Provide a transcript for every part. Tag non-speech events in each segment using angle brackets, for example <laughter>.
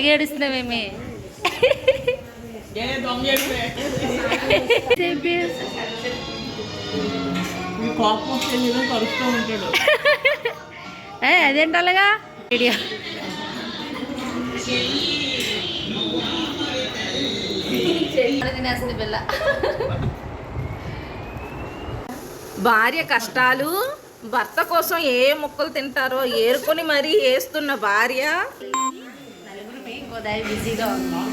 అలాగే ఏడుస్తున్నావేమి ఏ దొంగ ఏడుపే. ఈ కోపం వస్తే నీలో కలుస్తూ ఉంటాడు. ఏ, అదేంటి అలాగా వీడియో. తినేస్తుంది పిల్ల భార్య కష్టాలు భర్త కోసం ఏ ముక్కలు తింటారో ఏరుకొని మరీ వేస్తున్న భార్య. నలుగురు ఇంకో దారి బిజీగా ఉన్నాం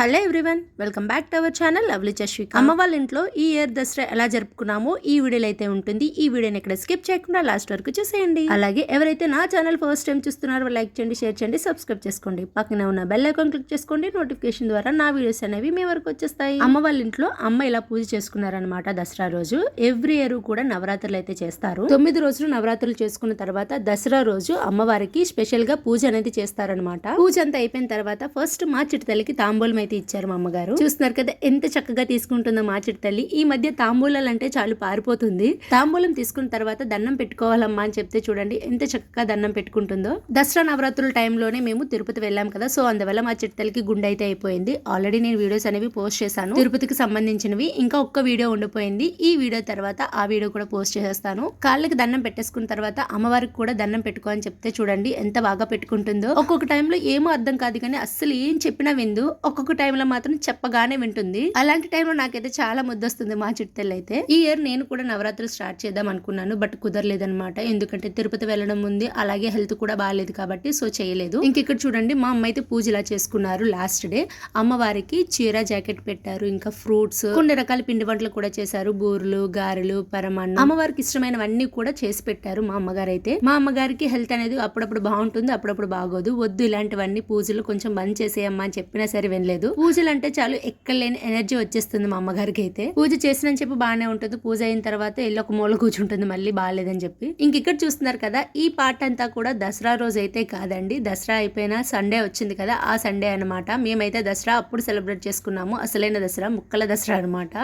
hello everyone welcome back to our channel lovely Chashvika. అమ్మ వాళ్ళ ఇంట్లో ఈ ఇయర్ దసరా ఎలా జరుపుకున్నామో ఈ వీడియోలో అయితే ఉంటుంది. ఈ వీడియోని ఇక్కడ స్కిప్ చేయకుండా లాస్ట్ వరకు చూసేయండి. అలాగే ఎవరైతే నా ఛానల్ ఫస్ట్ టైం చూస్తున్నారో లైక్ చేయండి షేర్ చేయండి సబ్స్క్రైబ్ చేసుకోండి. పక్కన ఉన్న బెల్ ఐకాన్ క్లిక్ చేసుకోండి నోటిఫికేషన్ ద్వారా నా వీడియోస్ అనేవి మీ వరకు వచ్చేస్తాయి. అమ్మ వాళ్ళ ఇంట్లో అమ్మ ఇలా పూజ చేసుకున్నారనమాట దసరా రోజు. ఎవ్రీ ఇయర్ కూడా నవరాత్రులు అయితే చేస్తారు. తొమ్మిది రోజులు నవరాత్రులు చేసుకున్న తర్వాత దసరా రోజు అమ్మవారికి స్పెషల్గా పూజ అనేది చేస్తారనమాట పూజ అంతా అయిపోయిన తర్వాత ఫస్ట్ మా చిట్టు తల్లికి తాంబూలం అయితే ఇచ్చారు మా అమ్మగారు. చూస్తున్నారు కదా ఎంత చక్కగా తీసుకుంటుందో మా తల్లి. ఈ మధ్య తాంబూలాలు అంటే చాలు పారిపోతుంది. తాంబూలం తీసుకున్న తర్వాత దండం పెట్టుకోవాలమ్మా అని చెప్తే చూడండి ఎంత చక్కగా దండం పెట్టుకుంటుందో. దసరా నవరాత్రుల టైంలోనే మేము తిరుపతి వెళ్ళాం కదా సో అందువల్ల మా చిట్టి తల్లికి గుండె అయితే అయిపోయింది. ఆల్రెడీ నేను వీడియోస్ అనేవి పోస్ట్ చేశాను. తిరుపతికి సంబంధించినవి ఇంకా ఒక్క వీడియో ఉండిపోయింది. ఈ వీడియో తర్వాత ఆ వీడియో కూడా పోస్ట్ చేసేస్తాను. కాళ్ళకి దండం పెట్టేసుకున్న తర్వాత అమ్మవారికి కూడా దండం పెట్టుకో అని చెప్తే చూడండి ఎంత బాగా పెట్టుకుంటుందో. ఒక్కొక్క టైంలో ఏమో అర్థం కాదు కానీ అస్సలు ఏం చెప్పినా విందు. ఒక్కొక్క టైంలో మాత్రం చెప్పగానే వింటుంది. అలాంటి టైంలో నాకైతే చాలా ముద్దొస్తుంది మా చిట్టెల్ అయితే ఈ ఇయర్ నేను కూడా నవరాత్రులు స్టార్ట్ చేద్దాం అనుకున్నాను బట్ కుదరలేదనమాట ఎందుకంటే తిరుపతి వెళ్ళడం ఉంది అలాగే హెల్త్ కూడా బాగాలేదు కాబట్టి సో చేయలేదు. ఇంక ఇక్కడ చూడండి మా అమ్మ అయితే పూజ ఇలా చేసుకున్నారు లాస్ట్ డే. అమ్మవారికి చీర జాకెట్ పెట్టారు ఇంకా ఫ్రూట్స్ కొన్ని రకాల పిండి వంటలు కూడా చేశారు. బూరెలు గారెలు పరమాన్నం. అమ్మవారికి ఇష్టమైనవన్నీ కూడా చేసి పెట్టారు మా అమ్మగారు అయితే మా అమ్మగారికి హెల్త్ అనేది అప్పుడప్పుడు బాగుంటుంది అప్పుడప్పుడు బాగోదు. వద్దు ఇలాంటివన్నీ పూజలు కొంచెం బంద్ చేసేయమ్మా అని చెప్పినా సరే వినలేదు. పూజలు అంటే చాలు ఎక్కలేని ఎనర్జీ వచ్చేస్తుంది మా అమ్మగారికి అయితే పూజ చేసిన చెప్పి బాగానే ఉంటుంది. పూజ అయిన తర్వాత వెళ్ళి ఒక మూల కూర్చుంటుంది మళ్ళీ బాగాలేదని చెప్పి. ఇంక ఇక్కడ చూస్తున్నారు కదా ఈ పాట అంతా కూడా దసరా రోజు అయితే కాదండి. దసరా అయిపోయిన సండే వచ్చింది కదా ఆ సండే అన్నమాట. మేమైతే దసరా అప్పుడు సెలబ్రేట్ చేసుకున్నాము. అసలైన దసరా ముక్కల దసరా అనమాట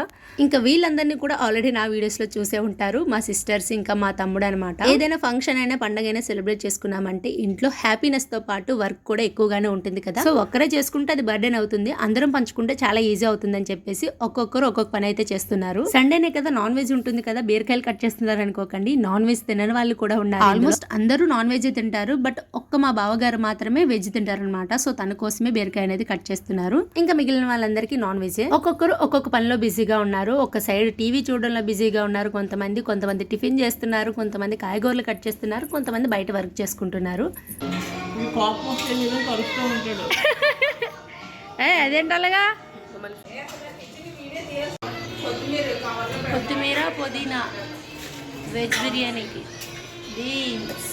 ఇంకా వీళ్ళందరినీ కూడా ఆల్రెడీ నా వీడియోస్లో చూసే ఉంటారు. మా సిస్టర్స్ ఇంకా మా తమ్ముడు అనమాట ఏదైనా ఫంక్షన్ అయినా పండగ అయినా సెలబ్రేట్ చేసుకున్నామంటే ఇంట్లో హ్యాపీనెస్తో పాటు వర్క్ కూడా ఎక్కువగానే ఉంటుంది కదా. సో ఒక్కరే చేసుకుంటే అది బర్డెన్ అవుతుంది. అందరం పంచుకుంటే చాలా ఈజీ అవుతుంది అని చెప్పేసి ఒక్కొక్కరు ఒక్కొక్క పని అయితే చేస్తున్నారు. సండేనే కదా నాన్ వెజ్ ఉంటుంది కదా బీరకాయలు కట్ చేస్తున్నారు అనుకోకండి. నాన్ వెజ్ తినని వాళ్ళు కూడా ఉన్నారు ఆల్మోస్ట్ అందరూ నాన్ వెజ్ తింటారు బట్ ఒక్క మా బావగారు మాత్రమే వెజ్ తింటారు అనమాట సో తన కోసమే బీరకాయ అనేది కట్ చేస్తున్నారు. ఇంకా మిగిలిన వాళ్ళందరికీ నాన్ వెజ్ ఒక్కొక్కరు ఒక్కొక్క పనిలో బిజీగా ఉన్నారు. ఒక సైడ్ టీవీ చూడడంలో బిజీగా ఉన్నారు. కొంతమంది కొంతమంది టిఫిన్ చేస్తున్నారు. కొంతమంది కాయగూరలు కట్ చేస్తున్నారు. కొంతమంది బయట వర్క్ చేసుకుంటున్నారు. <laughs> ఏ అదేంటి అలాగా కొత్తిమీర పుదీనా వెజ్ బిర్యానీకి. బీన్స్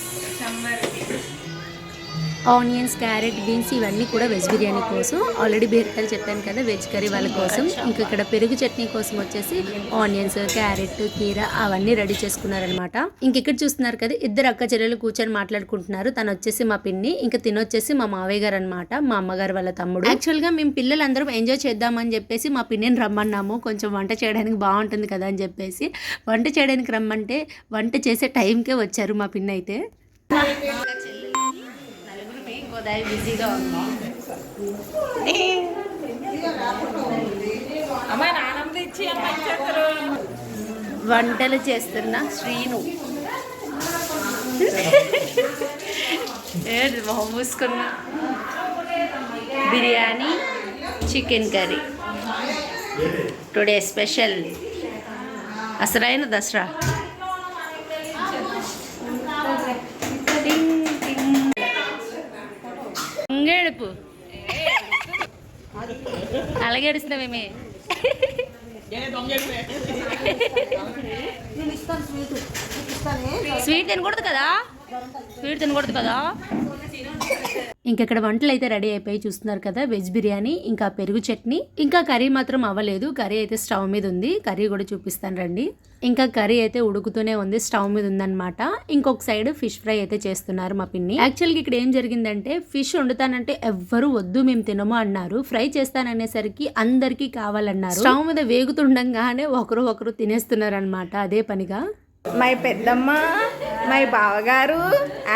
ఆనియన్స్ క్యారెట్ బీన్స్ ఇవన్నీ కూడా వెజ్ బిర్యానీ కోసం. ఆల్రెడీ బీరకాయలు చెప్పాను కదా వెజ్ కర్రీ వాళ్ళ కోసం. ఇంకా ఇక్కడ పెరుగు చట్నీ కోసం వచ్చేసి ఆనియన్స్ క్యారెట్ కీర అవన్నీ రెడీ చేసుకున్నారనమాట ఇంక ఇక్కడ చూస్తున్నారు కదా ఇద్దరు అక్క చెల్లెలు కూర్చొని మాట్లాడుకుంటున్నారు. తను వచ్చేసి మా పిన్ని ఇంకా తినొచ్చేసి మా మావయ్య గారు అనమాట మా అమ్మగారు వాళ్ళ తమ్ముడు. యాక్చువల్గా మేము పిల్లలందరం ఎంజాయ్ చేద్దామని చెప్పేసి మా పిన్నిని రమ్మన్నాము. కొంచెం వంట చేయడానికి బాగుంటుంది కదా అని చెప్పేసి. వంట చేయడానికి రమ్మంటే వంట చేసే టైంకే వచ్చారు మా పిన్ని అయితే బిజీగా ఉన్నాం నానమ్మ ఇచ్చి వంటలు చేస్తున్న శ్రీను. ఏంటి మొహం మూసుకున్నా. Biryani chicken curry. Today special అసలైన దసరా. ఇంగేడుపు అలాగే ఏడుస్తున్నావేమే ఏ దొంగ ఏడుపే. స్వీట్ తినకూడదు కదా? స్వీట్ తినకూడదు కదా? ఇక్కడ వంటలు అయితే రెడీ అయిపోయి చూస్తున్నారు కదా వెజ్ బిర్యానీ ఇంకా పెరుగు చట్నీ. ఇంకా కర్రీ మాత్రం అవ్వలేదు. కర్రీ అయితే స్టవ్ మీద ఉంది. కర్రీ కూడా చూపిస్తాను రండి. ఇంకా కర్రీ అయితే ఉడుకుతూనే ఉంది. స్టవ్ మీద ఉందన్నమాట. ఇంకొక సైడ్ ఫిష్ ఫ్రై అయితే చేస్తున్నారు మా పిన్ని. యాక్చువల్గా ఇక్కడ ఏం జరిగిందంటే ఫిష్ వండుతానంటే ఎవ్వరు వద్దు మేము తినము అన్నారు. ఫ్రై చేస్తాననేసరికి అందరికీ కావాలన్నారు. స్టవ్ మీద వేగుతుండగానే ఒకరు ఒకరు తినేస్తున్నారు అనమాట అదే పనిగా. మై పెద్దమ్మ మై బావగారు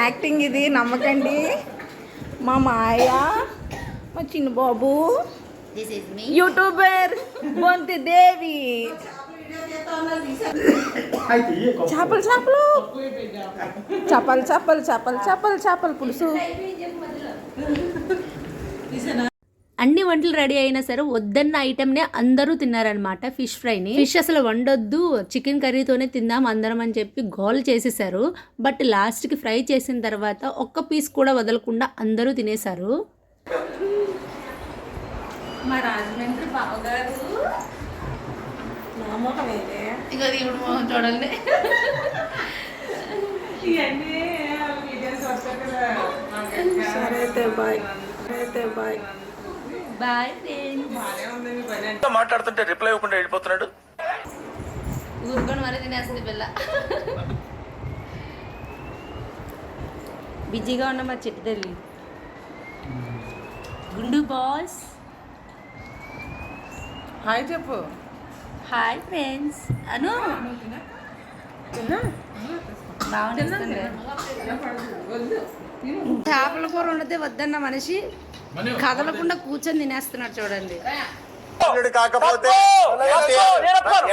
యాక్టింగ్ ఇది నమ్మకండి. మా మాయ మా చిన్న బాబు యూట్యూబర్ బొంతి దేవి చేపలు చేపలు చేపలు చేపలు చేపలు చేపలు చేపలు పులుసు అన్ని వంటలు రెడీ అయినా సరే వద్దన్న ఐటమ్ నే అందరూ తిన్నారనమాట ఫిష్ ఫ్రైని ఫిష్ అసలు వండొద్దు చికెన్ కర్రీతోనే తిందాం అందరం అని చెప్పి గోల్ చేసేసారు. బట్ లాస్ట్కి ఫ్రై చేసిన తర్వాత ఒక్క పీస్ కూడా వదలకుండా అందరూ తినేశారు. మా రాజమండ్రి బావగారు చూడండి. ఇవన్నీ సరే అయితే బాయ్. అయితే బాయ్. బాయ్ మాట్లాడుతుంటే రిప్లై ఇవ్వకుండా వెళ్ళిపోతున్నాడు. ఊరుకొని మరీ తినేస్తుంది పిల్ల. బిజీగా ఉన్న మా చిట్టి తల్లి. గుండు బాస్ హాయ్ చెప్పు. Hi friends Anu. చేపల కూర వండితే వద్దన్న మనిషి. కదలకుండా కూర్చొని తినేస్తున్నాడు చూడండి. అల్లుడు కాకపోతే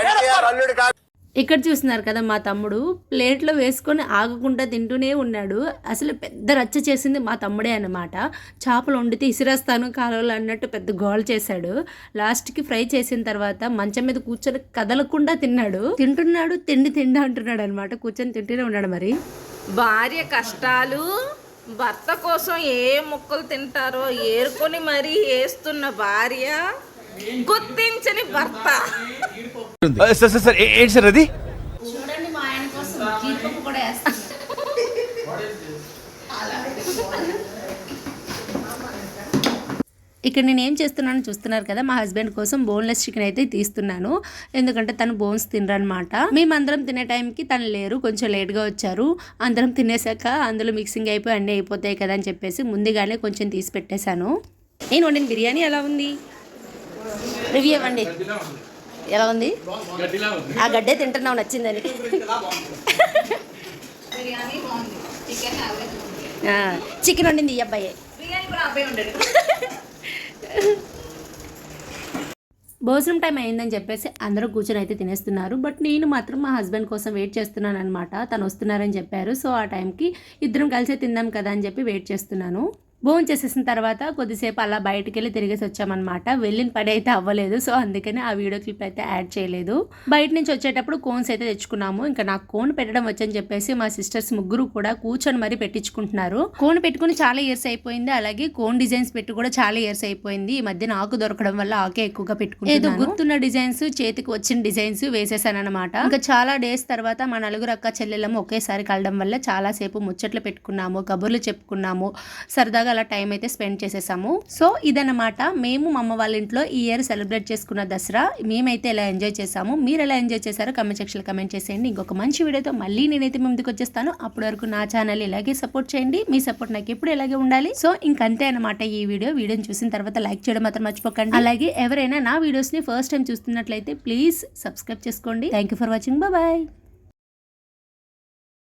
ఎన్టీఆర్ అల్లుడు కాకపోతే ఇక్కడ చూస్తున్నారు కదా మా తమ్ముడు ప్లేట్లో వేసుకొని ఆగకుండా తింటూనే ఉన్నాడు. అసలు పెద్ద రచ్చ చేసింది మా తమ్ముడే అన్నమాట. చేపలు వండితే ఇసిరేస్తాను కాలువలు అన్నట్టు పెద్ద గోల్ చేశాడు. లాస్ట్కి ఫ్రై చేసిన తర్వాత మంచం మీద కూర్చొని కదలకుండా తిన్నాడు. తింటున్నాడు తిండి తిండి అంటున్నాడు అనమాట కూర్చొని తింటూనే ఉన్నాడు మరి. భార్య కష్టాలు భర్త కోసం ఏ ముక్కలు తింటారో ఏరుకొని మరీ వేస్తున్న భార్య గుర్తించని భర్త. సార్ సార్ సార్ ఏంటి సార్ అది చూడండి మా ఆయన కోసం జీడిపప్పు కూడా వేస్తుంది ఇక్కడ నేను ఏం చేస్తున్నానో చూస్తున్నారు కదా మా హస్బెండ్ కోసం బోన్లెస్ చికెన్ అయితే తీస్తున్నాను. ఎందుకంటే తను బోన్స్ తినరనమాట మేమందరం తినే టైంకి తను లేరు కొంచెం లేట్గా వచ్చారు. అందరం తినేసాక అందులో మిక్సింగ్ అయిపోయి అన్నీ అయిపోతాయి కదా అని చెప్పేసి ముందుగానే కొంచెం తీసి పెట్టేశాను. నేను వండిన బిర్యానీ ఎలా ఉంది? రివ్యూ ఇవ్వండి. ఎలా ఉంది? ఆ గడ్డే తింటున్నావు నచ్చిందని. చికెన్ వండింది ఈ అబ్బాయే <laughs> బిర్యానీ కూడా అబ్బాయి ఉండడు భోజనం టైం అయిందని చెప్పేసి అందరూ కూర్చొని అయితే తినేస్తున్నారు. బట్ నేను మాత్రం మా హస్బెండ్ కోసం వెయిట్ చేస్తున్నాను అనమాట తను వస్తున్నారని చెప్పారు. సో ఆ టైంకి ఇద్దరం కలిసే తిందాం కదా అని చెప్పి వెయిట్ చేస్తున్నాను. భోజనం చేసేసిన తర్వాత కొద్దిసేపు అలా బయటకు వెళ్ళి తిరిగేసి వచ్చామన్నమాట. వెళ్ళిన పని అయితే అవ్వలేదు. సో అందుకని ఆ వీడియో క్లిప్ అయితే యాడ్ చేయలేదు. బయట నుంచి వచ్చేటప్పుడు కోన్స్ అయితే తెచ్చుకున్నాము. ఇంకా నాకు కోన్ పెట్టడం వచ్చని చెప్పేసి మా సిస్టర్స్ ముగ్గురు కూడా కూర్చొని మరీ పెట్టించుకుంటున్నారు. కోన్ పెట్టుకుని చాలా ఇయర్స్ అయిపోయింది. అలాగే కోన్ డిజైన్స్ పెట్టి కూడా చాలా ఇయర్స్ అయిపోయింది. ఈ మధ్యన ఆకు దొరకడం వల్ల ఆకే ఎక్కువగా పెట్టుకుంటాను ఏదో గుర్తున్న డిజైన్స్ చేతికి వచ్చిన డిజైన్స్ వేసేసాను అనమాట ఇంకా చాలా డేస్ తర్వాత మా నలుగురు అక్క చెల్లెళ్ళము ఒకేసారి కలడం వల్ల చాలా సేపు ముచ్చట్లు పెట్టుకున్నాము కబుర్లు చెప్పుకున్నాము సరదాగా అలా టైం అయితే స్పెండ్ చేసేసాము. సో ఇదన్నమాట. మేము మా అమ్మ వాళ్ళ ఇంట్లో ఈ ఇయర్ సెలబ్రేట్ చేసుకున్న దసరా. మేమైతే ఎలా ఎంజాయ్ చేసాము మీరు ఎలా ఎంజాయ్ చేశారో కమెంట్ సెక్షన్లో కమెంట్ చేసేయండి. ఇంకొక మంచి వీడియోతో మళ్ళీ నేనైతే మీ ముందుకు వచ్చేస్తాను. అప్పటి వరకు నా ఛానల్ ఇలాగే సపోర్ట్ చేయండి. మీ సపోర్ట్ నాకు ఎప్పుడు ఇలాగే ఉండాలి. సో ఇంకంతే అనమాట ఈ వీడియో. వీడియోని చూసిన తర్వాత లైక్ చేయడం మాత్రం మర్చిపోకండి. అలాగే ఎవరైనా నా వీడియోస్ని ఫస్ట్ టైం చూస్తున్నట్లయితే ప్లీజ్ సబ్స్క్రైబ్ చేసుకోండి. Thank you for watching. Bye.